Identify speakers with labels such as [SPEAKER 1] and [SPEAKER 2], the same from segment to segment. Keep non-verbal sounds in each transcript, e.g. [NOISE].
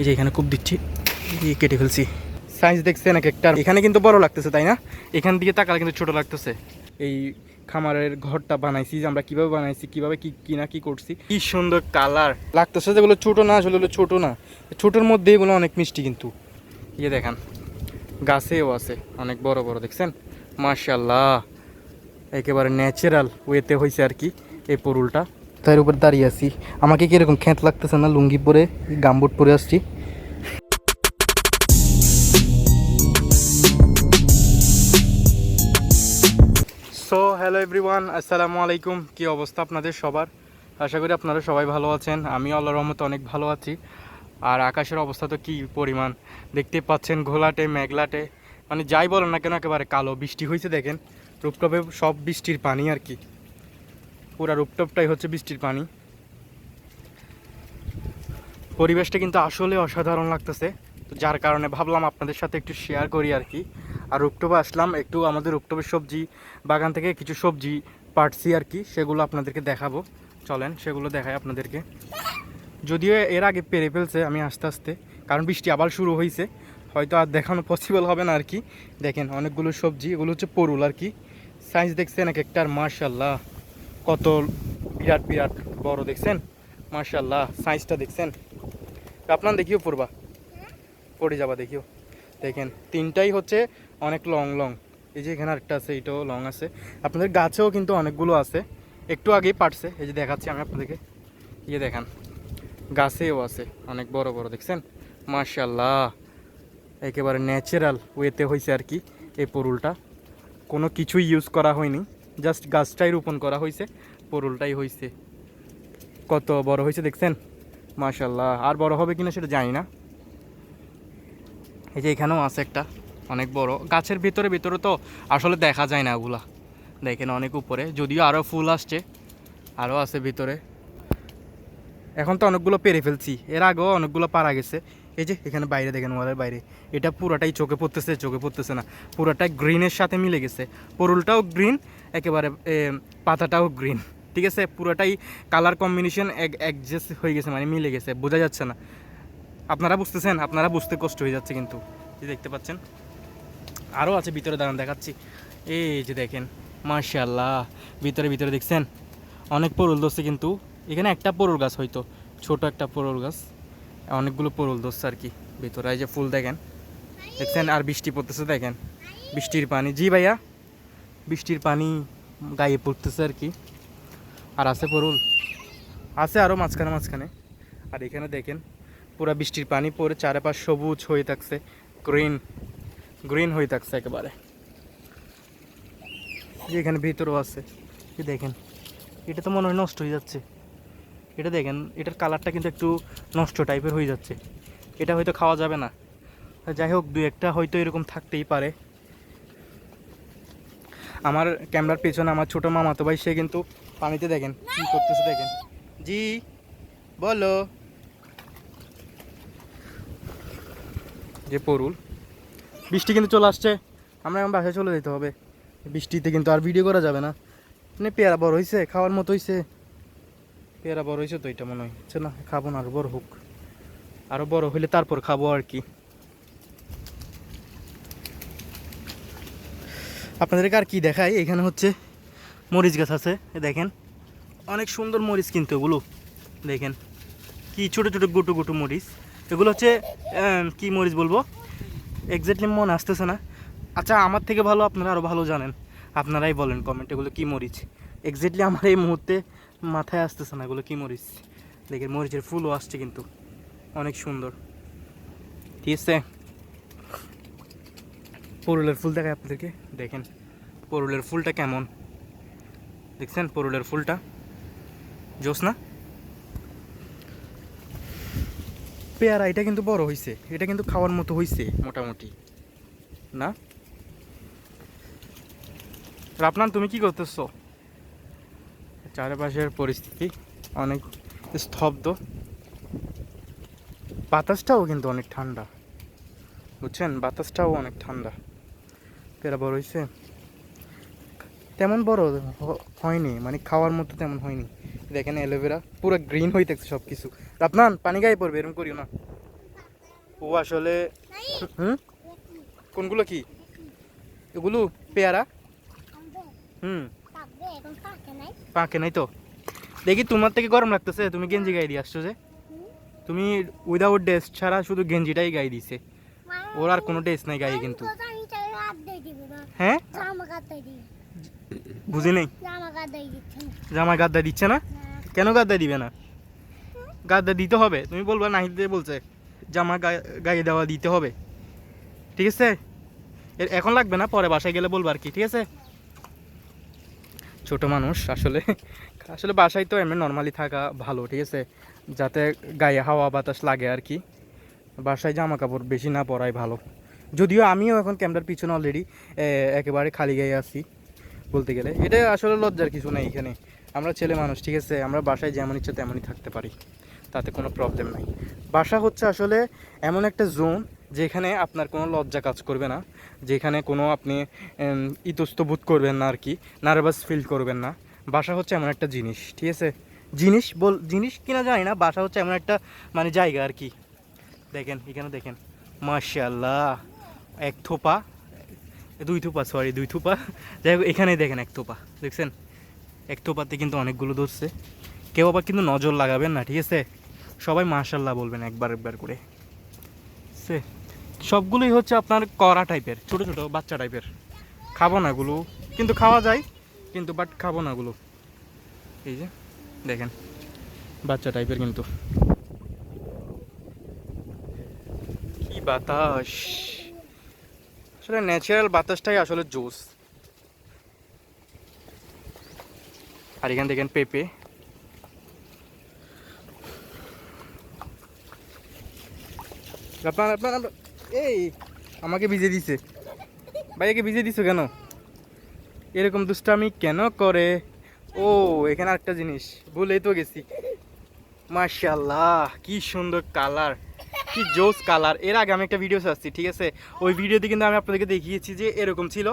[SPEAKER 1] এই যে এখানে কূপ দিচ্ছি। এই কেটে ফেলছি। সাইজ দেখছেন এক একটা এখানে কিন্তু বড় লাগতেছে তাই না? এখান দিকে তাকালে কিন্তু ছোট লাগতেছে। এই খামারের ঘরটা বানাইছি যে আমরা কীভাবে বানাইছি কীভাবে কি কি না কি করছি। কি সুন্দর কালার। লাগতেছে যেগুলো ছোট না আসলে এগুলো ছোট না। ছোটোর মধ্যে এগুলো অনেক মিষ্টি কিন্তু। ইয়ে দেখেন গাছেও আছে অনেক বড় বড় দেখছেন? মার্শাল্লাহ একেবারে ন্যাচারাল ওয়েতে হয়েছে আর কি এই পরুলটা। তার উপর দাঁড়িয়ে আছি। আমাকে কীরকম খ্যাত লাগতেছে না? লুঙ্গি পরে, গামবুট পরে আসছি। সো হ্যালো এভরিওয়ান আসসালামু আলাইকুম। কি অবস্থা আপনাদের সবার? আশা করি আপনারা সবাই ভালো আছেন। আমি আল্লাহর রহমতে অনেক ভালো আছি। আর আকাশের অবস্থা তো কী পরিমাণ? দেখতে পাচ্ছেন ঘোলাটে, মেঘলাটে। মানে যাই বলেন না কেন, একেবারে কালো। বৃষ্টি হয়েছে দেখেন। রূপটপে সব বৃষ্টির পানি আর কি। পুরা রূপটপটাই হচ্ছে বৃষ্টির পানি। পরিবেশটা কিন্তু আসলে অসাধারণ লাগতেছে। তো যার কারণে ভাবলাম আপনাদের সাথে একটু শেয়ার করি আর কি। আর রূপটপে আসলাম, একটু আমাদের রূপটপের সবজি, বাগান থেকে কিছু সবজি পাটছি আর কি, সেগুলো আপনাদেরকে দেখাবো। চলেন, সেগুলো দেখাই আপনাদেরকে। যদিও এর আগে পেরে ফেলছে আমি আস্তে আস্তে, কারণ বৃষ্টি আবার শুরু হয়েছে হয়তো আর দেখানো পসিবল হবে না আর কি। দেখেন, অনেকগুলো সবজি, এগুলো হচ্ছে পরুল আর কি। সাইজ দেখছেন এক একটার মার্শাল্লাহ কত বিরাট বিরাট বড় দেখছেন? মার্শাল্লাহ সাইজটা দেখছেন? আপনার দেখিও পড়বা। পড়ে যাবা, দেখিও। দেখেন, তিনটাই হচ্ছে অনেক লং লং এই যে এখানে আরেকটা আছে, এটাও লং আছে। আপনাদের গাছেও কিন্তু অনেকগুলো আছে। একটু আগেই পাটছে এই যে দেখাচ্ছি আমি আপনাদেরকে। ইয়ে দেখান, গাছেও আছে, অনেক বড় বড়, দেখছেন? মার্শাল্লাহ একেবারে ন্যাচারাল ওয়েতে হয়েছে আর কি, এই পরুলটা। কোনো কিছুই ইউজ করা হয়নি। জাস্ট গাছটাই রোপণ করা হয়েছে পরুলটাই হয়েছে কত বড় হয়েছে দেখছেন? মার্শাল্লাহ আর বড় হবে কিনা সেটা জানি না। এই যে এখানেও আছে একটা, অনেক বড়। গাছের ভিতরে ভিতরে তো আসলে দেখা যায় না ওগুলা। দেখেন অনেক উপরে, যদিও আরও ফুল আসছে আরও আছে ভিতরে। এখন তো অনেকগুলো পেরে ফেলছি। এর আগেও অনেকগুলো পারা গেছে। এই যে, এখানে বাইরে দেখেন ওয়ালের বাইরে। এটা পুরাটাই চোখে পড়তেছে চোখে পড়তেছে না। পুরাটাই গ্রিনের সাথে মিলে গেছে। পরুলটাও গ্রিন, একেবারে পাতাটাও গ্রিন। ঠিক আছে? পুরোটাই কালার কম্বিনেশন এক অ্যাডজাস্ট হয়ে গেছে মানে মিলে গেছে। বোঝা যাচ্ছে না। আপনারা বুঝতেছেন? আপনারা বুঝতে কষ্ট হয়ে যাচ্ছে কিন্তু। এই দেখতে পাচ্ছেন? আরও আছে, ভিতরে দাঁড়ান, দেখাচ্ছি। এই যে দেখেন মার্শাল্লাহ ভিতরে ভিতরে দেখছেন? অনেক পরুল ধরছে কিন্তু। এখানে একটা পরুল গাছ হয়তো, ছোট একটা পরুল গাছ। অনেকগুলো পরুল ধরছে আর কি। ভিতরে এই যে ফুল দেখেন। দেখছেন? আর বৃষ্টি পড়তেছে, দেখেন। বৃষ্টির পানি। জি ভাইয়া? বৃষ্টির পানি গায়ে পড়তেছে আর কি। আর আছে পরুল? আছে আরও মাঝখানে মাঝখানে। আর এখানে দেখেন, পুরা বৃষ্টির পানি পড়ে, চারপাশ সবুজ হয়ে থাকছে গ্রিন গ্রিন হয়ে থাকছে একেবারে। এখানে ভিতরেও আছে। দেখেন, এটা তো মনে হয় নষ্ট হয়ে যাচ্ছে। এটা দেখেন, এটার কালারটা কিন্তু একটু নষ্ট টাইপের হয়ে যাচ্ছে। এটা হয়তো খাওয়া যাবে না। যাই হোক দু একটা হয়তো এরকম থাকতেই পারে। আমার ক্যামেরার পেছনে আমার ছোটো মামাতো ভাই, সে কিন্তু পানিতে দেখেন, কী করতেছে দেখেন। জি, বলো। যে পরুল, বৃষ্টি কিন্তু চলে আসছে। আমরা এখন বাসায় চলে যেতে হবে। বৃষ্টিতে কিন্তু আর ভিডিও করা যাবে না। মানে পেয়ারা বড় হয়েছে খাওয়ার মতো হয়েছে পেয়ারা বড় হয়েছে তো এটা মনে হচ্ছে না, খাব না আরও বড় হোক। আরও বড় হইলে তারপর খাব আর কি। আপনাদেরকে আর কি দেখায় এখানে হচ্ছে মরিচ গাছ আছে দেখেন। অনেক সুন্দর মরিচ কিন্তু এগুলো। দেখেন, কি ছোট ছোট গুটু গুটু মরিচ। এগুলো হচ্ছে কি মরিচ বলব? এক্স্যাক্টলি মনে আসতেছে না। আচ্ছা আমার থেকে ভালো, আপনারা আরও ভালো জানেন। আপনারাই বলেন কমেন্ট এগুলো কী মরিচ। এক্স্যাক্টলি আমার এই মুহূর্তে মাথায় আসতেছে না এগুলো, কী মরিচ? দেখেন, মরিচের ফুলও আসছে কিন্তু। অনেক সুন্দর। ঠিক আছে? পরুলের ফুল দেখায় আপনাদেরকে। দেখেন, পরুলের ফুলটা কেমন? দেখছেন পরুলের ফুলটা? জোস না? পেয়ারা, এটা কিন্তু বড় হয়েছে এটা কিন্তু খাওয়ার মতো হয়েছে মোটামুটি। না? রাপনান তুমি কি করতেছো? চারপাশের পরিস্থিতি অনেক স্তব্ধ। বাতাসটাও কিন্তু অনেক ঠান্ডা। বুঝছেন? বাতাসটাও অনেক ঠান্ডা। পেয়ারা বড় হয়েছে তেমন বড় হয়নি মানে খাওয়ার মতো তেমন হয়নি। দেখেন অ্যালোভেরা, পুরো গ্রিন হয়ে থাকছে সব কিছু আপনার পানি গায়ে পড়বে, এরকম করিও না। ও আসলে, হুম? কোনগুলো কি? এগুলো পেয়ারা? হুম। পাকে নাই। তো? দেখি তোমার থেকে গরম লাগতেছে তুমি গেঞ্জি গায়ে দিয়ে আসছো যে। তুমি উইদাউট ড্রেস ছাড়া শুধু গেঞ্জিটাই গায়ে দিছে। ওর আর কোনো ড্রেস নাই গায়ে কিন্তু। হ্যাঁ? বুঝি নেই? জামা গাদ্দা দিচ্ছে না? কেন গাদ্দা দিবে না? গাদ্দা দিতে হবে। তুমি বলবা নাহিদ দিয়ে বলছে জামা গায়ে- গায়ে দেওয়া দিতে হবে। ঠিক আছে? এখন লাগবে না? পরে বাসায় গেলে বলব আর কি ঠিক আছে? ছোট মানুষ, আসলে [LAUGHS] আসলে বাসায় তো এমনি নর্মালি থাকা ভালো, ঠিক আছে? যাতে গায়ে হাওয়া বাতাস লাগে আর কি। বাসায় জামা কাপড় বেশি না পরাই ভালো। যদিও আমিও এখন ক্যামেরার পিছনে অলরেডি একেবারে খালি গায়ে আছি, বলতে গেলে। এটা আসলে লজ্জার কিছু নেই এখানে। আমরা ছেলে মানুষ, ঠিক আছে? আমরা বাসায় যেমন ইচ্ছা তেমনই থাকতে পারি। তাতে কোনো প্রবলেম নাই। বাসা হচ্ছে আসলে এমন একটা জোন যেখানে আপনার কোনো লজ্জা কাজ করবে না যেখানে কোনো আপনি উম, ইতস্ত বোধ করবেন না আর কি নার্ভাস ফিল করবেন না। বাসা হচ্ছে এমন একটা জিনিস ঠিক আছে? জিনিস বল জিনিস কিনা জানি না বাসা হচ্ছে এমন একটা মানে জায়গা আর কি দেখেন এখানে দেখেন। মার্শাল্লাহ এক থোপা দুই থোপা সরি দুই থোপা। যাই হোক এখানেই দেখেন এক থোপা দেখছেন? এক থোপাতে কিন্তু অনেকগুলো ধরছে। কেউ আবার কিন্তু নজর লাগাবেন না ঠিক আছে? সবাই মার্শাল্লাহ বলবেন একবার একবার করে। সে সবগুলোই হচ্ছে আপনার কড়া টাইপের ছোট ছোট বাচ্চা টাইপের খাব না এগুলো কিন্তু খাওয়া যায়, কিন্তু বাট খাব না এগুলো এই যে, দেখেন, বাচ্চা টাইপের কিন্তু। কি বাতাস! আসলে ন্যাচারাল বাতাসটাই আসলে জোস আর এখান দেখেন পেঁপে। আপনার আপনার, আপনার- এই, আমাকে ভিজে দিছে। ভাইয়াকে ভিজে দিছো কেন? এরকম দুষ্টামি কেন করে? ও, এখানে আরেকটা জিনিস, ভুলেই তো গেছি। মার্শাল্লাহ কি সুন্দর কালার, কি জোস কালার। এর আগে আমি একটা ভিডিও আসছি, ঠিক আছে? ওই ভিডিওতে কিন্তু আমি আপনাদেরকে দেখিয়েছি যে এরকম ছিল,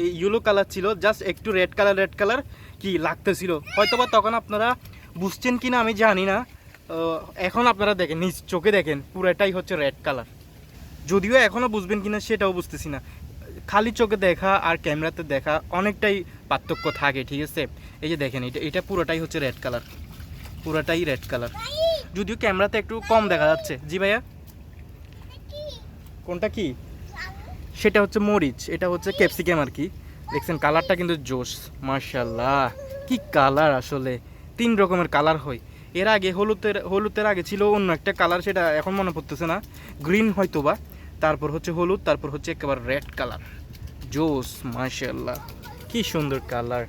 [SPEAKER 1] এই ইয়েলো কালার ছিল জাস্ট একটু রেড কালার রেড কালার কি লাগতেছিল। হয়তো বা তখন আপনারা বুঝছেন কি না আমি জানি না। এখন আপনারা দেখেন, নিজ চোখে দেখেন, পুরোটাই হচ্ছে রেড কালার যদিও এখনও বুঝবেন কিনা সেটাও বুঝতেছি না। খালি চোখে দেখা আর ক্যামেরাতে দেখা অনেকটাই পার্থক্য থাকে, ঠিক আছে? এই যে দেখেন, এটা এটা পুরোটাই হচ্ছে রেড কালার পুরোটাই রেড কালার যদিও ক্যামেরাতে একটু কম দেখা যাচ্ছে। জি ভাইয়া? কোনটা কি? সেটা হচ্ছে মরিচ, এটা হচ্ছে ক্যাপসিকাম আর কি। দেখছেন, কালারটা কিন্তু জোশ মার্শাল্লাহ কি কালার আসলে। তিন রকমের কালার হয়। এর আগে হলুদের হলুদের আগে ছিল অন্য একটা কালার, সেটা এখন মনে পড়তেছে না। গ্রিন হয়তো বা তারপর হচ্ছে হলুদ, তারপর হচ্ছে একেবারে রেড কালার জোস মার্শাল্লাহ কি সুন্দর কালার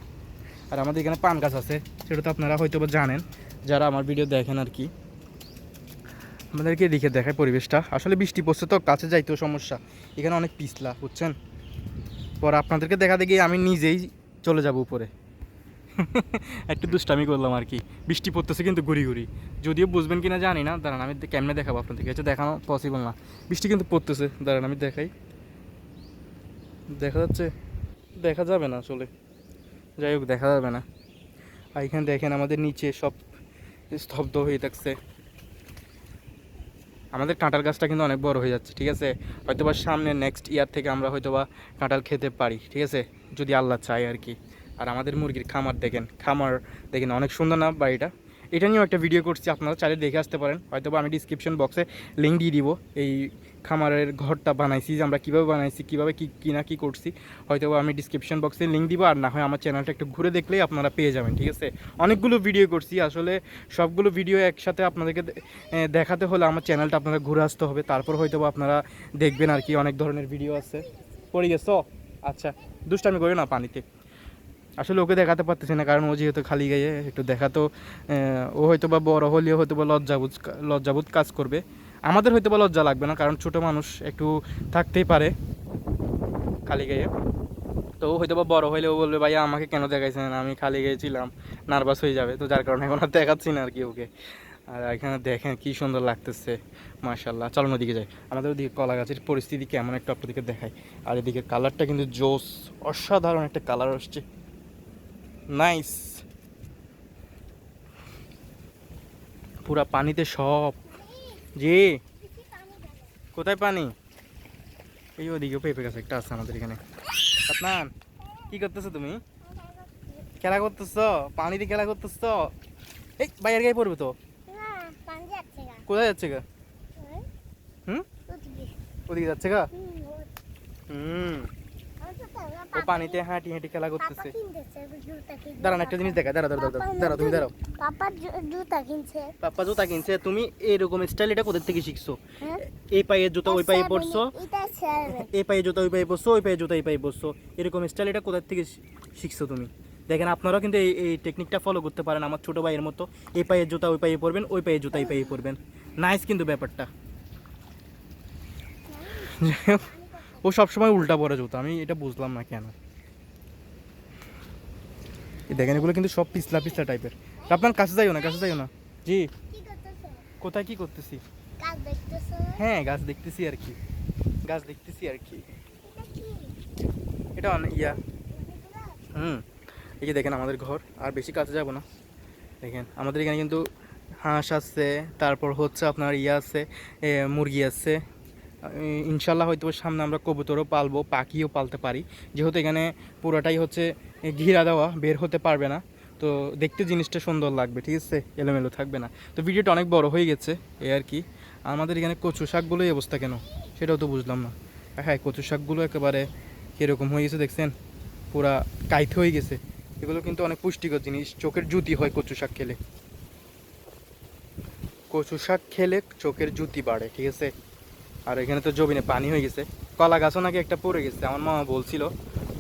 [SPEAKER 1] আর আমাদের এখানে পান গাছ আছে, সেটা তো আপনারা হয়তো জানেন। যারা আমার ভিডিও দেখেন আর কি, আমাদেরকে এদিকে দেখায় পরিবেশটা। আসলে বৃষ্টি পড়ছে তো, কাছে যাইতেও সমস্যা। এখানে অনেক পিছলা, বুঝছেন? পরে আপনাদেরকে দেখা দেখি আমি নিজেই চলে যাব উপরে। একটু দুষ্টামি করলাম আর কি। বৃষ্টি পড়তেছে কিন্তু ঘুরি ঘুরি। যদিও বুঝবেন কিনা জানি না। দাঁড়ান, আমি কেমনে দেখাবো আপনাদেরকে? এটা দেখানো পসিবল না। বৃষ্টি কিন্তু পড়তেছে। দাঁড়ান, আমি দেখাই। দেখা যাচ্ছে? দেখা যাবে না আসলে। যাই হোক, দেখা যাবে না। আর এখানে দেখেন আমাদের নিচে সব স্তব্ধ হয়ে থাকছে। আমাদের কাঁটাল গাছটা কিন্তু অনেক বড় হয়ে যাচ্ছে, ঠিক আছে? হয়তোবা সামনে নেক্সট ইয়ার থেকে আমরা হয়তোবা কাঁটাল খেতে পারি, ঠিক আছে? যদি আল্লাহ চায় আর কি। আর আমাদের মুরগির খামার দেখেন খামার দেখেন অনেক সুন্দর না বাড়িটা? এটা নিয়েও একটা ভিডিও করছি, আপনারা চাইলে দেখে আসতে পারেন। হয়তোবা আমি ডিসক্রিপশন বক্সে লিঙ্ক দিয়ে দিব এই খামারের ঘরটা বানাইছি, যে আমরা কীভাবে বানাইছি, কীভাবে কী কী না কী করছি। হয়তো আমি ডিসক্রিপশন বক্সে লিঙ্ক দিব, আর না হয় আমার চ্যানেলটা একটু ঘুরে দেখলেই আপনারা পেয়ে যাবেন, ঠিক আছে? অনেকগুলো ভিডিও করছি, আসলে সবগুলো ভিডিও একসাথে আপনাদেরকে দেখাতে হলে আমার চ্যানেলটা আপনারা ঘুরে আসতে হবে। তারপর হয়তো আপনারা দেখবেন আর কি, অনেক ধরনের ভিডিও আছে। পড়ে গেছো? আচ্ছা দুষ্টামি করি না পানিতে। আসলে ওকে দেখাতে পারতেছি না, কারণ ও যেহেতু খালি গায়ে, একটু দেখাতো ও হয়তো বা বড় হলেও হয়তো বা লজ্জাবোধ লজ্জাবোধ কাজ করবে। আমাদের হয়তো বা লজ্জা লাগবে না, কারণ ছোট মানুষ একটু থাকতেই পারে খালি গায়ে। তো ও হয়তো বা বড় হলে ও বলবে, ভাইয়া, আমাকে কেন দেখাইছেন? আমি খালি গায়ে ছিলাম, নার্ভাস হয়ে যাবে। তো যার কারণে এখন আর দেখাচ্ছি না আর কি ওকে। আর এখানে দেখেন কি সুন্দর লাগতেছে মাশাল্লাহ চলুন ওদিকে যাই। আমাদের ওদিকে কলা গাছের পরিস্থিতি কেমন একটু আপনাদেরকে দেখাই। আর এদিকে কালারটা কিন্তু জোস, অসাধারণ একটা কালার আসছে। নাইস পুরা পানিতে সব। যে কোথায় পানি? এই ওদিকে পেঁপে গাছ একটা আছে আমাদের এখানে। আপনার কি করতেছো তুমি? খেলা করতেছো? পানিতে খেলা করতেছো? এই বাইরের গায়ে পড়বে তো। কোথায় যাচ্ছে গা? হুম। ওদিকে। যাচ্ছে গা?
[SPEAKER 2] হুম, ওই।
[SPEAKER 1] হুম
[SPEAKER 2] আমার তো তো না,
[SPEAKER 1] ও পানিতে হাঁটি হাঁটি খেলা করতেছে। দাঁড়ান একটা জিনিস দেখা দাঁড়া দাঁড়া দাঁড়া তুমি দাঁড়াও।
[SPEAKER 2] পাপা জুতা কিনছে।
[SPEAKER 1] পাপ্পা জুতা কিনছে তুমি এরকম স্টাইল এটা কোথা থেকে শিখছো?
[SPEAKER 2] হ্যাঁ?
[SPEAKER 1] এই পায়ে জুতা ওই পায়ে পরছো
[SPEAKER 2] এটা
[SPEAKER 1] এই পায়ে জুতা ওই পায়ে পরছো ওই পায়ে জুতা এই পায়ে পরছো এরকম স্টাইল এটা কোথা থেকে শিখছো তুমি? দেখেন আপনারাও কিন্তু এই এই টেকনিকটা ফলো করতে পারেন আমার ছোট ভাইয়ের মতো। এই পায়ে জুতা ওই পায়ে পরবেন ওই পায়ে জুতা এই পায়ে পরবেন নাইস কিন্তু ব্যাপারটা। ও সবসময় উল্টা পরে জুতা আমি এটা বুঝলাম না কেন। এই দেখেন এগুলো কিন্তু সব পিছলা পিছলা টাইপের। আপনার কাছে যাইও না কাছে যাইও না। জি।
[SPEAKER 2] কি করতেছে?
[SPEAKER 1] কোথায় কি করতেছি? হ্যাঁ গাছ দেখতেছি আর কি। গাছ দেখতেছি আর কি।
[SPEAKER 2] এটা কি?
[SPEAKER 1] এটা অনেক ইয়া। হুম। এই যে দেখেন আমাদের ঘর আর বেশি কাছে যাব না। দেখেন আমাদের এখানে কিন্তু হাঁস আছে তারপর হচ্ছে আপনার ইয়া আছে মুরগি আছে। ইনশাল্লাহ হয়তো সামনে আমরা কবুতরও পালবো, পাখিও পালতে পারি। যেহেতু এখানে পুরোটাই হচ্ছে ঘিরা দেওয়া, বের হতে পারবে না। তো দেখতে জিনিসটা সুন্দর লাগবে, ঠিক আছে? এলোমেলো থাকবে না। তো ভিডিওটা অনেক বড় হয়ে গেছে, এ আর কি। আমাদের এখানে কচু শাকগুলোই অবস্থা কেন? সেটাও তো বুঝলাম না। হ্যাঁ কচু শাকগুলো একেবারে কীরকম হয়ে গেছে দেখছেন? পুরা কাইতে হয়ে গেছে। এগুলো কিন্তু অনেক পুষ্টিকর জিনিস, চোখের জুতি হয় কচু শাক খেলে। কচু শাক খেলে চোখের জুতি বাড়ে, ঠিক আছে? আর এখানে তো জমিনে পানি হয়ে গেছে। কলা গাছও নাকি একটা পড়ে গেছে, আমার মামা বলছিল।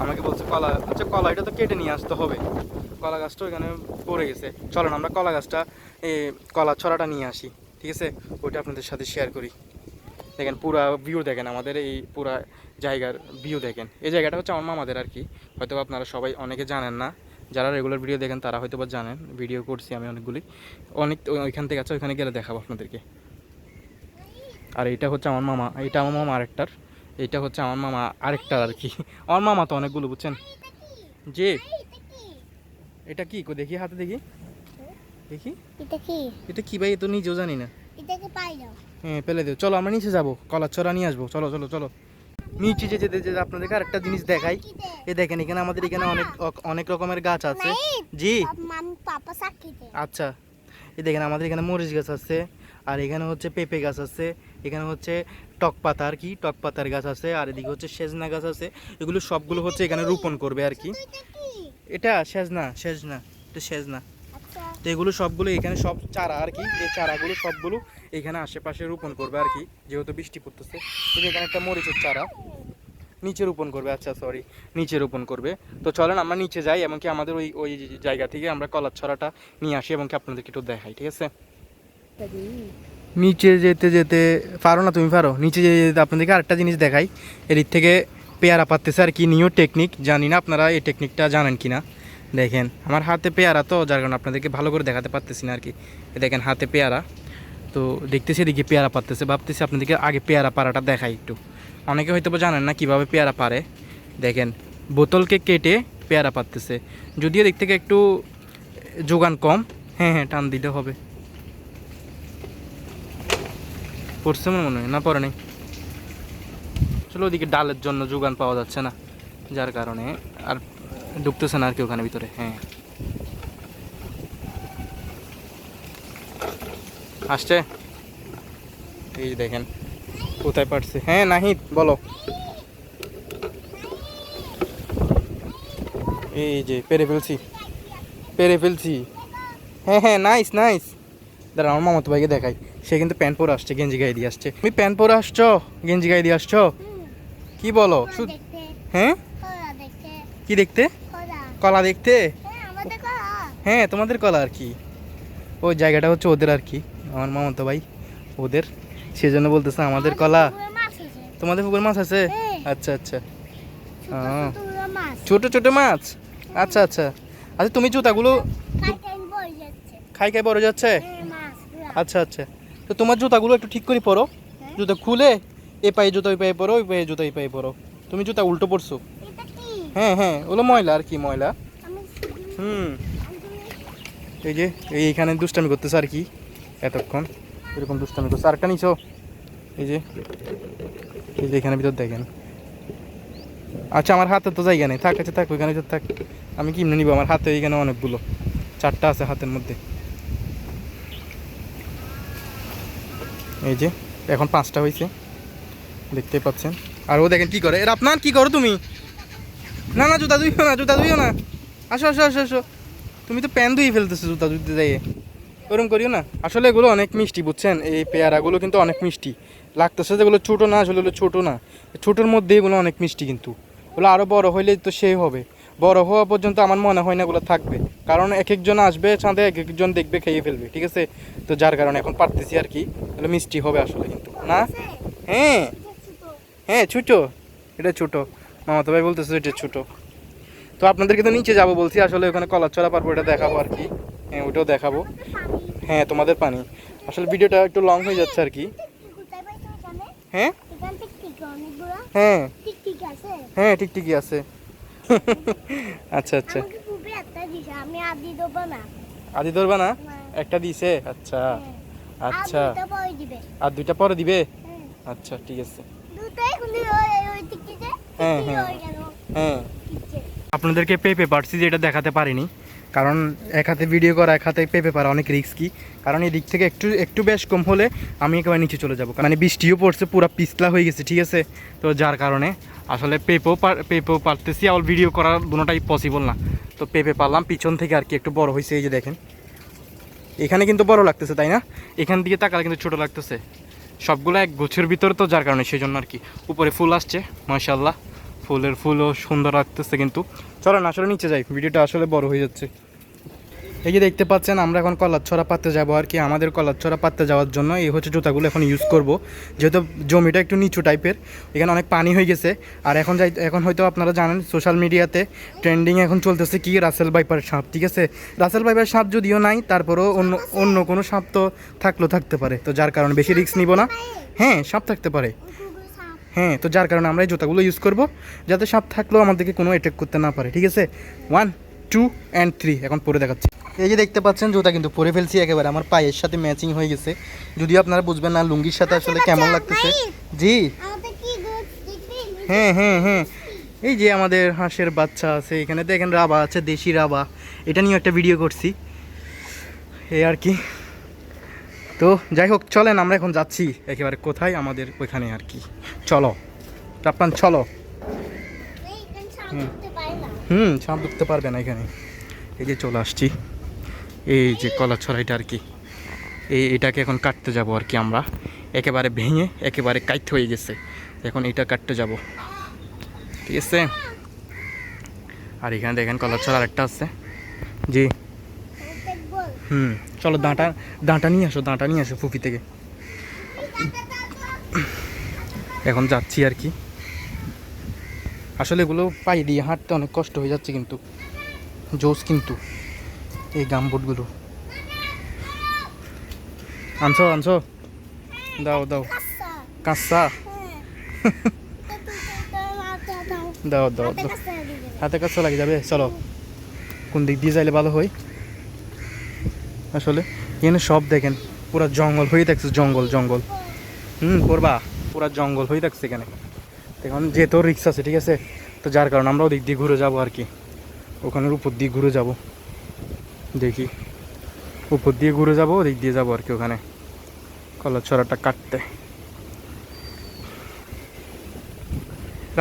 [SPEAKER 1] আমাকে বলছে, কলা আচ্ছা কলা এটা তো কেটে নিয়ে আসতে হবে। কলা গাছটা এখানে পড়ে গেছে। চলেন, আমরা কলা গাছটা কলা ছড়াটা নিয়ে আসি, ঠিক আছে? ওইটা আপনাদের সাথে শেয়ার করি। দেখেন, পুরা ভিউ দেখেন, আমাদের এই পুরা জায়গার ভিউ দেখেন। এই জায়গাটা হচ্ছে আমার মামাদের আর কি। হয়তো আপনারা সবাই অনেকে জানেন না। যারা রেগুলার ভিডিও দেখেন, তারা হয়তো বা জানেন। ভিডিও করছি আমি অনেকগুলি। অনেক ওইখান থেকে আছে, ওইখানে গেলে দেখাবো আপনাদেরকে। আর এটা হচ্ছে আমার মামা এটা আমার মামা আরেকটার এটা হচ্ছে আমার মামা আরেকটার আর কি। আমার মামা তো অনেকগুলো বুঝছেন? যে
[SPEAKER 2] এটা কি?
[SPEAKER 1] দেখি হাতে দেখি। দেখি।
[SPEAKER 2] এটা কি?
[SPEAKER 1] এটা কি ভাই? এ তো নিজেও জানি না।
[SPEAKER 2] এটাকে পাই দাও।
[SPEAKER 1] হ্যাঁ পেলে দিও। চলো আমরা নিচে যাব। কলার ছড়া নিয়ে আসব। চলো চলো চলো। নিচে যেতে যেতে আপনাদেরকে আরেকটা জিনিস দেখাই। এ দেখেন এখানে আমাদের এখানে অনেক অনেক রকমের গাছ আছে। জি। আচ্ছা। এই দেখেন আমাদের এখানে মরিচ গাছ আছে। আর এখানে হচ্ছে পেঁপে গাছ আছে। এখানে হচ্ছে টক পাতা আর কি টক পাতার গাছ আছে আর এদিকে হচ্ছে সেজনা গাছ আছে। এগুলো সবগুলো হচ্ছে এখানে রোপণ করবে আর কি।
[SPEAKER 2] এটা
[SPEAKER 1] সেজনা সেজনা এটা সেজনা।
[SPEAKER 2] আচ্ছা,
[SPEAKER 1] তো এগুলো সবগুলো এখানে সব চারা আর কি এই চারাগুলো সবগুলো এখানে আশেপাশে রোপণ করবে আর কি যেহেতু বৃষ্টি পড়তেছে। তো এখানে একটা মরিচের চারা নিচে রোপণ করবে আচ্ছা সরি নিচে রোপণ করবে। তো চলেন আমরা নিচে যাই এমনকি আমাদের ওই ওই জায়গা থেকে আমরা কলার ছড়াটা নিয়ে আসি এবং কি আপনাদেরকে একটু দেখাই ঠিক আছে? নিচে যেতে যেতে পারো না, তুমি পারো। নিচে যেতে যেতে আপনাদেরকে আরেকটা জিনিস দেখাই। এদিক থেকে পেয়ারা পাততেছে আর কি, নিউ টেকনিক। জানি না আপনারা এই টেকনিকটা জানেন কি না দেখেন, আমার হাতে পেয়ারা তো, যার কারণে আপনাদেরকে ভালো করে দেখাতে পারতেছি না আর কি। দেখেন, হাতে পেয়ারা। তো দেখতেছি এদিকে পেয়ারা পাততেছে। ভাবতেছি আপনাদেরকে আগে পেয়ারা পাড়াটা দেখাই একটু। অনেকে হয়তো জানেন না কীভাবে পেয়ারা পারে দেখেন, বোতলকে কেটে পেয়ারা পাততেছে। যদিও দিক থেকে একটু যোগান কম। হ্যাঁ হ্যাঁ টান দিতে হবে। পড়ছে মনে মনে হয় না পড়ে নেই। চলো ওদিকে ডালের জন্য যোগান পাওয়া যাচ্ছে না, যার কারণে আর ঢুকতেছে না আর কি ওখানে ভিতরে হ্যাঁ। আসছে? এই দেখেন, কোথায় পারছে? হ্যাঁ নাহিদ, বলো। এই যে, পেরে ফেলছি পেরে ফেলছি। হ্যাঁ হ্যাঁ নাইস নাইস দাঁড়া আমার মামাতো ভাইকে দেখাই। সে কিন্তু প্যান্ট পরে আসছে গেঞ্জি গায়ে দিয়ে আসছে। তুমি প্যান্ট পরে আসছো? গেঞ্জি গায়ে দিয়ে আসছো? কি বলো? হ্যাঁ? কি দেখতে?
[SPEAKER 2] কলা।
[SPEAKER 1] দেখতে?
[SPEAKER 2] হ্যাঁ।
[SPEAKER 1] হ্যাঁ তোমাদের কলা আর কি। ওই জায়গাটা হচ্ছে ওদের আর কি আমার মামাতো ভাই। ওদের। সেজন্য বলতেছে আমাদের কলা। তোমাদের পুকুর মাছ আছে?
[SPEAKER 2] হ্যাঁ।
[SPEAKER 1] আচ্ছা আচ্ছা।
[SPEAKER 2] ছোট। ছোট মাছ।
[SPEAKER 1] আচ্ছা আচ্ছা। আচ্ছা তুমি জুতাগুলো। খাই খাই বড় যাচ্ছে। আচ্ছা আচ্ছা। তো তোমার জুতাগুলো একটু ঠিক করে পরো।
[SPEAKER 2] হ্যাঁ?
[SPEAKER 1] জুতা খুলে এ পায়ে জুতা ওই পায়ে পরো ওই পায়ে জুতা এই পায়ে পরো। তুমি জুতা উল্টো পরছো। হ্যাঁ হ্যাঁ ওগুলো ময়লা আর কি ময়লা। হুম। এই যে এই এখানে দুষ্টামি করতেছে আর কি এতক্ষণ। এরকম দুষ্টামি করছে। আরেকটা নিছো। এই যে এই যে এখানে ভিতর দেখেন। আচ্ছা আমার হাতে তো জায়গা নেই। থাক আচ্ছা থাক ওইখানে থাক। আমি কিনে নিব? আমার হাতে এখানে অনেকগুলো। চারটা আছে হাতের মধ্যে। এই যে, এখন পাঁচটা হয়েছে দেখতেই পাচ্ছেন। আর ও দেখেন কি করে। এর আপনার কি করো তুমি? না না, জুতা ধুইও না, জুতা ধুইও না। আসো আসো আসো আসো। তুমি তো প্যান ধুয়ে ফেলতেছো জুতা ধুতে যাইয়ে। ওরকম করিও না। আসলে এগুলো অনেক মিষ্টি, বুঝছেন? এই পেয়ারাগুলো কিন্তু অনেক মিষ্টি। লাগতেছে যেগুলো ছোটো না, আসলে ছোটো না। ছোটোর মধ্যে এগুলো অনেক মিষ্টি কিন্তু। ওগুলো আরও বড় হইলে তো সেই হবে। বড় হওয়া পর্যন্ত আমার মনে হয় না এগুলো থাকবে। কারণ এক একজন আসবে ছাদে এক একজন দেখবে খেয়ে ফেলবে ঠিক আছে? তো যার কারণে এখন পারতেছি আর কি। তাহলে মিষ্টি হবে আসলে কিন্তু না? হ্যাঁ। হ্যাঁ ছোটো। এটা ছোটো। মামাতো ভাই বলতেছে এটা ছোটো। তো আপনাদেরকে তো নিচে যাব বলছি আসলে ওখানে কলার ছড়া পারব এটা দেখাবো আর কি। হ্যাঁ ওটাও দেখাবো। হ্যাঁ তোমাদের পানি। আসলে ভিডিওটা একটু লং হয়ে যাচ্ছে আর কি। হ্যাঁ? হ্যাঁ। হ্যাঁ ঠিক ঠিকই আছে। [LAUGHS] আচ্ছা আচ্ছা।
[SPEAKER 2] আদি
[SPEAKER 1] ধরবা না। একটা দিছে? আচ্ছা।
[SPEAKER 2] হ্যাঁ।
[SPEAKER 1] আচ্ছা।
[SPEAKER 2] আর দুইটা পরে দিবে।
[SPEAKER 1] আর দুইটা পরে দিবে?
[SPEAKER 2] হ্যাঁ।
[SPEAKER 1] আচ্ছা ঠিক আছে। হ্যাঁ, হ্যাঁ।
[SPEAKER 2] হ্যাঁ।
[SPEAKER 1] আপনাদেরকে পেপে পারছি যেটা দেখাতে পারিনি কারণ এক হাতে ভিডিও করা, এক হাতে পেপে পারা অনেক রিস্কি কারণ এই দিক থেকে একটু একটু বেশ কম হলে আমি একেবারে নিচে চলে যাব। মানে বৃষ্টিও পড়ছে, পুরো পিছলা হয়ে গেছে, ঠিক আছে? তো যার কারণে আসলে পেপেও পেপেও পারতেছি, আর ভিডিও করার দুটোটাই পসিবল না। তো পেপে পারলাম, পিছন থেকে আর কি একটু বড় হয়েছে এই যে দেখেন। এখানে কিন্তু বড় লাগতেছে, তাই না? এখান দিকে তাকালে কিন্তু ছোট লাগতেছে। সবগুলো এক গোছের ভিতরে তো যার কারণে সেই জন্য আর কি। উপরে ফুল আসছে মাশাল্লাহ ফুলের ফুলও সুন্দর রাখতেছে কিন্তু। চলেন আসলে নিচে যাই, ভিডিওটা আসলে বড় হয়ে যাচ্ছে। এই যে দেখতে পাচ্ছেন, আমরা এখন কলারছড়া পাততে যাব আর কি। আমাদের কলারছড়া পাততে যাওয়ার জন্য এই হচ্ছে জুতাগুলো এখন ইউজ করব। যেহেতু জমিটা একটু নিচু টাইপের এখানে অনেক পানি হয়ে গেছে। আর এখন যাই, এখন হয়তো আপনারা জানেন সোশ্যাল মিডিয়াতে ট্রেন্ডিং এখন চলতেছে কি রাসেল বাইপার সাপ, ঠিক আছে? রাসেল বাইপার সাপ যদিও নাই, তারপরেও অন্য অন্য কোনো সাপ তো থাকলেও থাকতে পারে। তো যার কারণে বেশি রিস্ক নিব না। হ্যাঁ সাপ থাকতে পারে। হ্যাঁ তো যার কারণে আমরা এই জুতাগুলো ইউজ করব যাতে সাপ থাকলেও আমাদেরকে কোনো অ্যাটাক করতে না পারে ঠিক আছে? ওয়ান টু অ্যান্ড থ্রি এখন পরে দেখাচ্ছি। এই যে দেখতে পাচ্ছেন জুতা কিন্তু পরে ফেলছি একেবারে আমার পায়ের সাথে ম্যাচিং হয়ে গেছে। যদিও আপনারা বুঝবেন না লুঙ্গির সাথে আসলে কেমন লাগতেছে। জি। হ্যাঁ হ্যাঁ হ্যাঁ। এই যে আমাদের হাঁসের বাচ্চা আছে এখানে দেখেন রাবা আছে দেশি রাবা। এটা নিয়ে একটা ভিডিও করছি। এই আর কি। তো যাই হোক, চলেন, আমরা এখন যাচ্ছি একেবারে কোথায়? আমাদের ওইখানে আর কি। চলো আপনার চলো। হুম। হুম সাপ ঢুকতে পারবে না এখানে। এই যে চলে আসছি। এই যে কলা ছড়াইটা আর কি। এই এটাকে এখন কাটতে যাব আর কি আমরা। একেবারে ভেঙে একেবারে কাইট হয়ে গেছে। এখন এটা কাটতে যাব। ঠিক আছে? আর এখানে দেখেন কলার ছড়া আরেকটা আছে। জি। হুম, চলো দাঁটা দাঁটা নিয়ে আসো, দাঁটা নিয়ে আসো ফুফি থেকে। এখন যাচ্ছি আর কি। আসলে এগুলো পাই দিয়ে হাঁটতে অনেক কষ্ট হয়ে যাচ্ছে কিন্তু জোস কিন্তু এই গামবুটগুলো আনছো আনছো? দাও দাও।
[SPEAKER 2] কাঁচা। দাও
[SPEAKER 1] দাও দাও।
[SPEAKER 2] হাতে কাঁচা
[SPEAKER 1] লাগে যাবে, চলো। কোন দিক দিয়ে যাইলে ভালো হয়? আসলে? এখানে সব দেখেন, পুরো জঙ্গল হয়ে থাকছে, জঙ্গল জঙ্গল। হুম, করবা? পুরো জঙ্গল হয়ে থাকছে এখানে। এখন যেহেতু রিক্স আছে, ঠিক আছে? তো যার কারণে আমরা ওদিক দিয়ে ঘুরে যাব আর কি। ওখানের উপর দিয়ে ঘুরে যাব। দেখি। উপর দিয়ে ঘুরে যাব, ওদিক দিয়ে যাব আর কি ওখানে। কলার ছড়াটা কাটতে।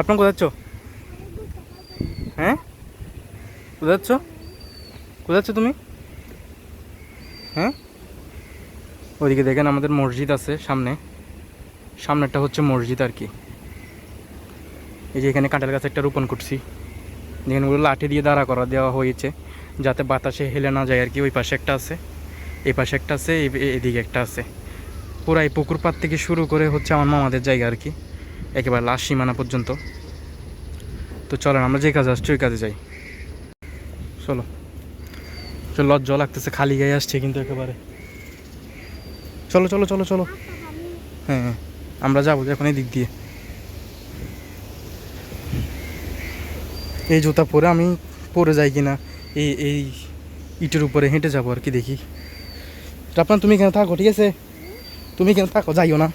[SPEAKER 1] আপনার কোথায় যাচ্ছ? হ্যাঁ? কোথায় যাচ্ছ? কোথায় যাচ্ছ তুমি? হ্যাঁ? ওইদিকে দেখেন আমাদের মসজিদ আছে সামনে। সামনেরটা হচ্ছে মসজিদ আর কি। এই যে এখানে কাঁঠাল গাছ একটা রোপণ করছি। যেখানে ওগুলো লাঠি দিয়ে দাঁড়া করা দেওয়া হয়েছে, যাতে বাতাসে হেলে না যায় আর কি। ওই পাশে একটা আছে, এই পাশে একটা আছে এদিকে একটা আছে। পুরা এই পুকুর পাড় থেকে শুরু করে হচ্ছে আমার মামাদের জায়গা আর কি। একেবারে লাশ সীমানা পর্যন্ত। তো চলেন, আমরা যে কাজে আসছি, ওই কাজে যাই। চলো। লজ্জা লাগতেছে, খালি গায়ে আসছে কিন্তু একেবারে। চলো চলো চলো চলো। হ্যাঁ হ্যাঁ আমরা যাব এখন এই দিক দিয়ে। এই জুতা পরে আমি পরে যাই কিনা, এই এই ইটের উপরে হেঁটে যাব আর কি দেখি। আপনার তুমি এখানে থাকো, ঠিক আছে? তুমি এখানে থাকো, যাইও না।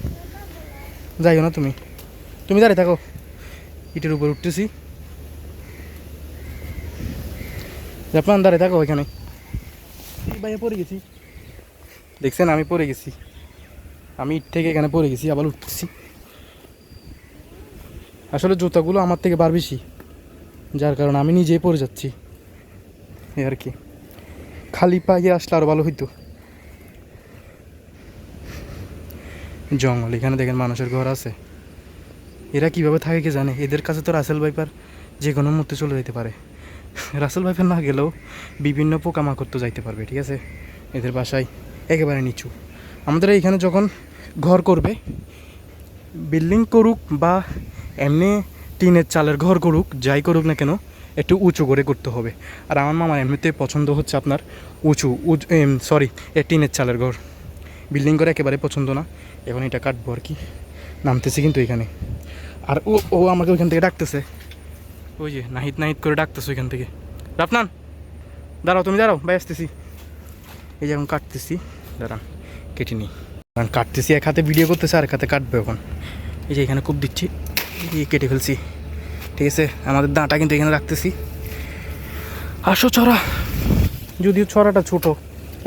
[SPEAKER 1] যাইও না তুমি। তুমি দাঁড়িয়ে থাকো। ইটের উপর উঠতেছি। আপনার দাঁড়িয়ে থাকো ওইখানে ভাইয়া পড়ে গেছি। দেখছেন, আমি পড়ে গেছি। আমি ইট থেকে এখানে পড়ে গেছি, আবার উঠতেছি। আসলে জুতাগুলো আমার থেকে বার বেশি, যার কারণে আমি নিজেই পড়ে যাচ্ছি। এই আর কি। খালি পায়ে আসলে আরও ভালো হইতো। জঙ্গল, এখানে দেখেন মানুষের ঘর আছে। এরা কীভাবে থাকে কে জানে? এদের কাছে তো রাসেল ভাইপার যে কোনো মুহূর্তে চলে যেতে পারে। রাসেল ভাইফের না গেলেও বিভিন্ন পোকামাকড় তো যাইতে পারবে, ঠিক আছে? এদের বাসায় একেবারে নিচু। আমাদের এইখানে যখন ঘর করবে, বিল্ডিং করুক বা এমনি টিনের চালের ঘর করুক, যাই করুক না কেন, একটু উঁচু করে করতে হবে। আর আমার মামার এমনিতে পছন্দ হচ্ছে আপনার উঁচু সরি এ টিনের চালের ঘর। বিল্ডিং করে একেবারে পছন্দ না, এখন এটা কাটবো আর কি। নামতেছি কিন্তু এখানে। আর ও ও আমাকে ওইখান থেকে ডাকতেছে ওই যে নাহিত নাহিত করে ডাকতেছে ওইখান থেকে। রাফনান, দাঁড়াও, তুমি দাঁড়াও, ভাই আসতেছি। এই যে এখন কাটতেছি দাঁড়ান কেটে নিই। কারণ কাটতেছি, এক হাতে ভিডিও করতেছে আর এক হাতে কাটবে এখন। এই যে এখানে খুব দিচ্ছি, এই কেটে ফেলছি। ঠিক আছে, আমাদের দাঁটা কিন্তু এখানে রাখতেছি। আসো ছড়া, যদিও ছড়াটা ছোট,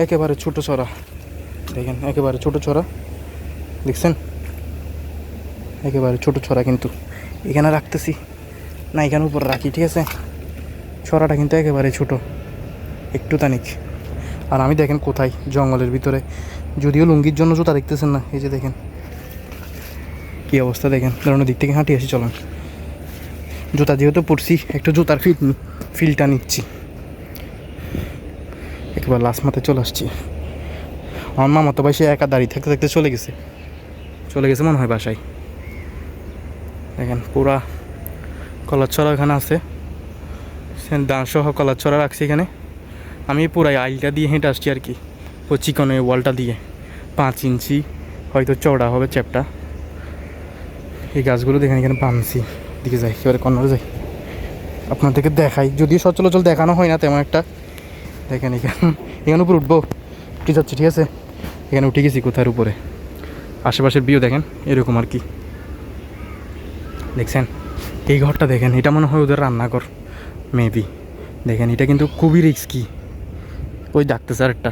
[SPEAKER 1] একেবারে ছোট ছড়া। দেখেন, একেবারে ছোট ছড়া। দেখছেন? একেবারে ছোট ছড়া কিন্তু। এখানে রাখতেছি। না এখানে উপর রাখি, ঠিক আছে? ছড়াটা কিন্তু একেবারে ছোট, একটু তানিক। আর আমি দেখেন কোথায়, জঙ্গলের ভিতরে। যদিও লুঙ্গির জন্য জুতা দেখতেছেন না, এই যে দেখেন। কী অবস্থা দেখেন? ধরুন দিক থেকে হাঁটি আসি, চলেন। জুতা যেহেতু পড়ছি একটু জুতার ফিট ফিলটা নিচ্ছি। একেবারে লাস্ট মাথায় চলে আসছি। আমার মামা তো সে একা দাঁড়িয়ে থাকতে থাকতে চলে গেছে। চলে গেছে মনে হয় বাসায়। দেখেন পুরা কলার ছড়া এখানে আছে। দাঁড় সহ কলার ছড়া রাখছি এখানে। আমি পুরাই আইলটা দিয়ে হেঁটে আসছি আর কি চিকন ওই ওয়ালটা দিয়ে। পাঁচ ইঞ্চি, হয়তো চওড়া হবে চ্যাপটা। এই গাছগুলো দেখেন এখানে বানছি দিকে যাই, এবারে কর্নারে যাই। আপনাদেরকে দেখাই, যদিও সচলাচল দেখানো হয় না তেমন একটা। দেখেন এখানে এখানে উপরে উঠবো, উঠে যাচ্ছে, ঠিক আছে? এখানে উঠে গেছি কোথার উপরে? আশেপাশের বিও দেখেন, এরকম আর কি। দেখছেন? এই ঘরটা দেখেন, এটা মনে হয় ওদের রান্নাঘর মেবি দেখেন, এটা কিন্তু খুবই রিস্কি ওই ডাকতেছে আরেকটা।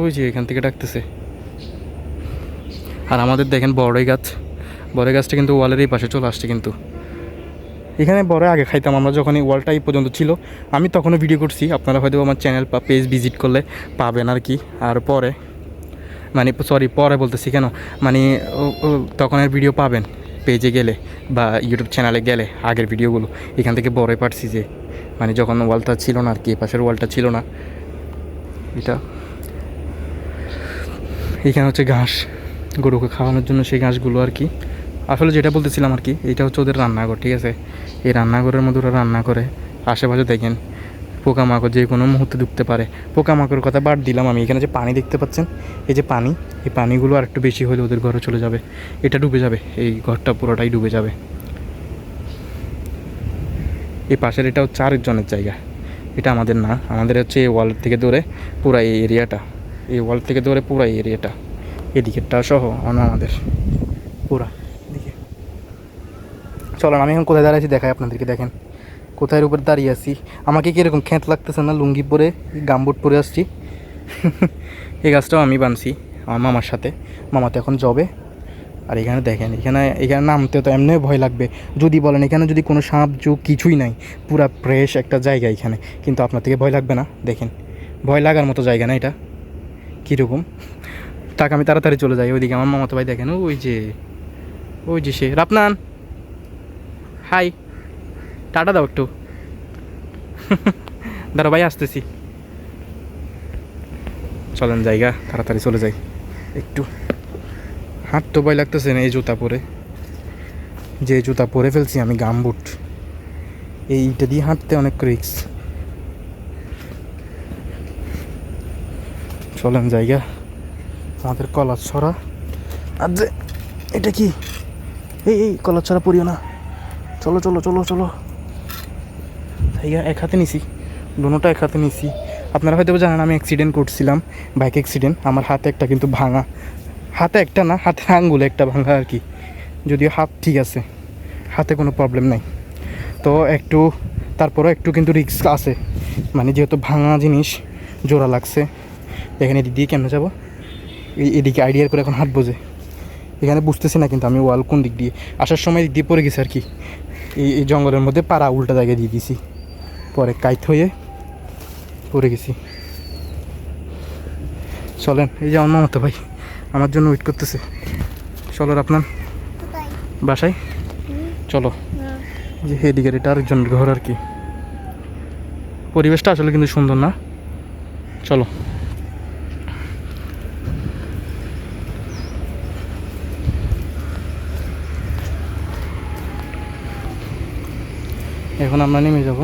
[SPEAKER 1] ওই যে এখান থেকে ডাকতেছে। আর আমাদের দেখেন বড়ই গাছ। বড়ই গাছটা কিন্তু ওয়ালের এই পাশে চলে আসছে কিন্তু। এখানে বড় আগে খাইতাম আমরা যখন এই ওয়ালটা এই পর্যন্ত ছিল। আমি তখনও ভিডিও করছি, আপনারা হয়তো আমার চ্যানেল বা পেজ ভিজিট করলে পাবেন আর কি। আর পরে মানে সরি পরে বলতেছি কেন? মানে ও তখনের ভিডিও পাবেন। পেজে গেলে বা ইউটিউব চ্যানেলে গেলে আগের ভিডিওগুলো, এখান থেকে বড় পারছি যে মানে যখন ওয়ালটা ছিল না আর কি পাশের ওয়ালটা ছিল না, এটা এখানে হচ্ছে ঘাস, গরুকে খাওয়ানোর জন্য সেই ঘাসগুলো আর কি। আসলে যেটা বলতেছিলাম আর কি, এটা হচ্ছে ওদের রান্নাঘর, ঠিক আছে? এই রান্নাঘরের মধ্যে ওরা রান্না করে, আশেপাশে দেখেন পোকামাকড় যে কোনো মুহূর্তে ঢুকতে পারে। পোকামাকড়ের কথা বাদ দিলাম আমি। এখানে যে পানি দেখতে পাচ্ছেন, এই যে পানি, এই পানিগুলো আর একটু বেশি হলে ওদের ঘরে চলে যাবে। এটা ডুবে যাবে, এই ঘরটা পুরোটাই ডুবে যাবে। এই পাশের এটা হচ্ছে আরেকজনের জায়গা। এটা আমাদের না, আমাদের হচ্ছে এই ওয়াল থেকে ধরে পুরা এই এরিয়াটা। এই ওয়াল থেকে ধরে পুরা এই এরিয়াটা। এদিকেরটা সহ অন্য আমাদের। পুরা চলেন, আমি এখন কোথায় দাঁড়াইছি দেখাই আপনাদেরকে, দেখেন। কোথায় উপর দাঁড়িয়ে আছি? আমাকে কীরকম খ্যাত লাগতেছে না? লুঙ্গি পরে, গামবুট পরে আসছি? [LAUGHS] এই গাছটাও আমি বানছি, আমার মামার সাথে। মামা তো এখন জবে আর এখানে দেখেন, এখানে এখানে নামতে তো এমনি ভয় লাগবে। যদি বলেন, এখানে যদি কোনো সাপ যুগ কিছুই নাই, পুরা ফ্রেশ একটা জায়গা এখানে। কিন্তু আপনার থেকে ভয় লাগবে না? দেখেন, ভয় লাগার মতো জায়গা না এটা। কীরকম? তাকে, আমি তাড়াতাড়ি চলে যাই ওইদিকে। আমার মামাতো ভাই দেখেন, ওই যে ওই যে সে। রাপনান! হাই টাটা দাও একটু। দাঁড়া ভাই, আসতেছি। চলেন জায়গা, তাড়াতাড়ি চলে যাই। একটু হাঁটতে ভয় লাগতেছে না এই জুতা পরে। যে জুতা পরে ফেলছি আমি গামবুট এইটা দিয়ে হাঁটতে অনেক রিক্স চলেন জায়গা, আমাদের কলার ছড়া আর যে এটা কি? এই এই কলার ছড়া পড়িও না। চলো চলো চলো চলো। জায়গা এক হাতে নিছি। দুটোটা এক হাতে নিছি। আপনারা হয়তো জানেন, আমি অ্যাক্সিডেন্ট করছিলাম বাইক অ্যাক্সিডেন্ট আমার হাতে একটা কিন্তু ভাঙা। হাতে একটা না, হাতে আঙ্গুলে একটা ভাঙা আর কি। যদিও হাত ঠিক আছে, হাতে কোনো প্রবলেম নাই। তো একটু, তারপরেও একটু কিন্তু রিস্ক আছে। মানে যেহেতু ভাঙা জিনিস, জোড়া লাগছে। এখানে এদিক দিয়ে যাব? এই এদিকে আইডিয়ার করে এখন হাত বোঝে এখানে বুঝতেছি না কিন্তু আমি ওয়াল কোন দিক দিয়ে। আসার সময় দিক দিয়ে পড়ে গেছি আর কি। এই এই জঙ্গলের মধ্যে পাড়া উল্টা জায়গায় দিয়ে দিয়েছি। পরে কাইত হয়ে পড়ে গেছি। চলেন এই যে আমার মামাতো ভাই আমার জন্য ওয়েট করতেছে। চলো আপনার বাসায়? চলো। যে এদিকের এটা আরেকজনের ঘর আর কি। পরিবেশটা আসলে কিন্তু সুন্দর না। চলো। এখন আমরা নেমে যাব।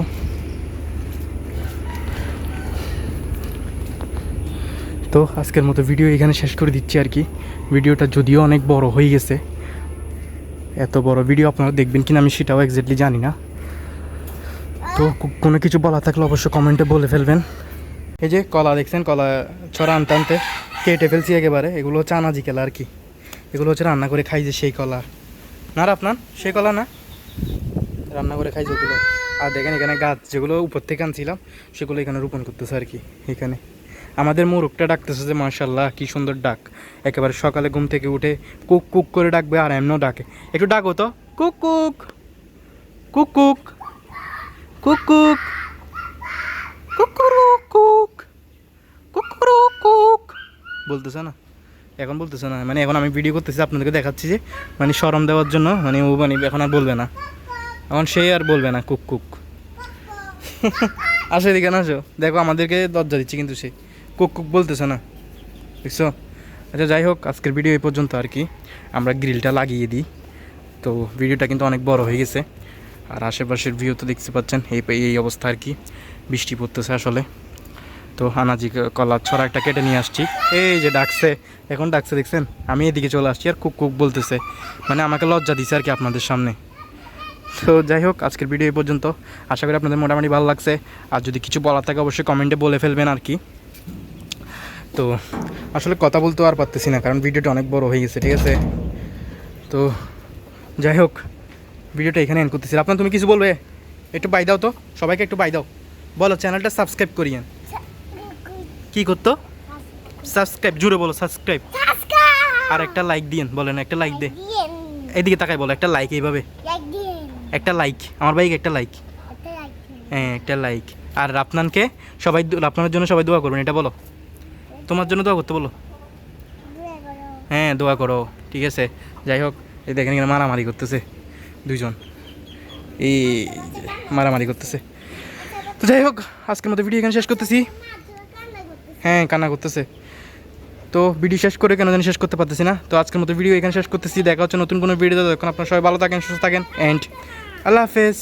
[SPEAKER 1] তো আজকের মতো ভিডিও এখানে শেষ করে দিচ্ছি আর কি। ভিডিওটা যদিও অনেক বড় হয়ে গেছে, এত বড় ভিডিও আপনারা দেখবেন কিনা আমি সেটাও এক্স্যাক্টলি জানি না। তো কোনো কিছু বলা থাকলে অবশ্যই কমেন্টে বলে ফেলবেন। এই যে কলা দেখছেন, কলা ছড়া আনতে আনতে কেটে ফেলছি একেবারে। এগুলো হচ্ছে আনাজি কেলা আর কি। এগুলো হচ্ছে রান্না করে খাই যে সেই কলা। না আপনার? সেই কলা না? রান্না করে খাই যেগুলো। আর দেখেন এখানে গাছ যেগুলো উপর থেকে আনছিলাম, সেগুলো এখানে রোপণ করতেছে আর কি, এখানে। আমাদের মোরগটা ডাকতেছে যে মার্শাল্লাহ কি সুন্দর ডাক। একেবারে সকালে ঘুম থেকে উঠে কুক কুক করে ডাকবে আর এমনও ডাকে। একটু ডাকো তো। কুক কুক। কুক কুক। কুক কুক। কুক কুক। বলতেছে না। এখন বলতেছে না। মানে এখন আমি ভিডিও করতেছি, আপনাদেরকে দেখাচ্ছি যে মানে শরম দেওয়ার জন্য মানে ও মানে এখন আর বলবে না। এখন সে আর বলবে না, কুক কুক। [LAUGHS] আসো এদিকে না আসো। দেখো, আমাদেরকে দরজা দিচ্ছে কিন্তু সে। কুক কুক বলতেছে না। দেখছ? আচ্ছা যাই হোক, আজকের ভিডিও এই পর্যন্ত আর কি। আমরা গ্রিলটা লাগিয়ে দিই। তো ভিডিওটা কিন্তু অনেক বড় হয়ে গেছে। আর আশেপাশের ভিউ তো দেখতে পাচ্ছেন, এই এই অবস্থা আর কি। বৃষ্টি পড়তেছে আসলে। তো আনাজি ক- কলার ছড়া একটা কেটে নিয়ে আসছি। এই যে ডাকছে, এখন ডাকছে, দেখছেন? আমি এদিকে চলে আসছি আর কুক কুক বলতেছে। মানে আমাকে লজ্জা দিছে আর কি আপনাদের সামনে। তো যাই হোক, আজকের ভিডিও এই পর্যন্ত। আশা করি আপনাদের মোটামুটি ভালো লাগছে। আর যদি কিছু বলার থাকে, অবশ্যই কমেন্টে বলে ফেলবেন আর কি। তো আসলে কথা বলতে আর পারতেছি না কারণ ভিডিওটা অনেক বড় হয়ে গেছে ঠিক আছে? তো যাই হোক ভিডিওটা এখানে এন্ড করতেছি। আপনার তুমি কিছু বলবে? একটু বাই দাও তো সবাইকে একটু বাই দাও। বলো চ্যানেলটা সাবস্ক্রাইব করিয়েন। কি করতো? সাবস্ক্রাইব জুড়ে বলো সাবস্ক্রাইব আর একটা লাইক দিয়েন বলেন একটা লাইক দে। এদিকে তাকাই বলো একটা লাইক এইভাবে। একটা লাইক আমার ভাইকে একটা লাইক হ্যাঁ একটা লাইক আর আপনানকে সবাই আপনার জন্য সবাই দোয়া করবেন এটা বলো। তোমার জন্য দোয়া করতে বলো। হ্যাঁ দোয়া করো। ঠিক আছে। যাই হোক, এই দেখেন এখানে মারামারি করতেছে দুইজন। এই মারামারি করতেছে। তো যাই হোক, আজকের মতো ভিডিও এখানে শেষ করতেছি। হ্যাঁ কান্না করতেছে। তো ভিডিও শেষ করে কেন জানি শেষ করতে পারতেছি না। তো আজকের মতো ভিডিও এখানে শেষ করতেছি। দেখা হচ্ছে নতুন কোনো ভিডিও তখন আপনারা সবাই ভালো থাকেন, সুস্থ থাকেন অ্যান্ড আল্লাহ হাফেজ।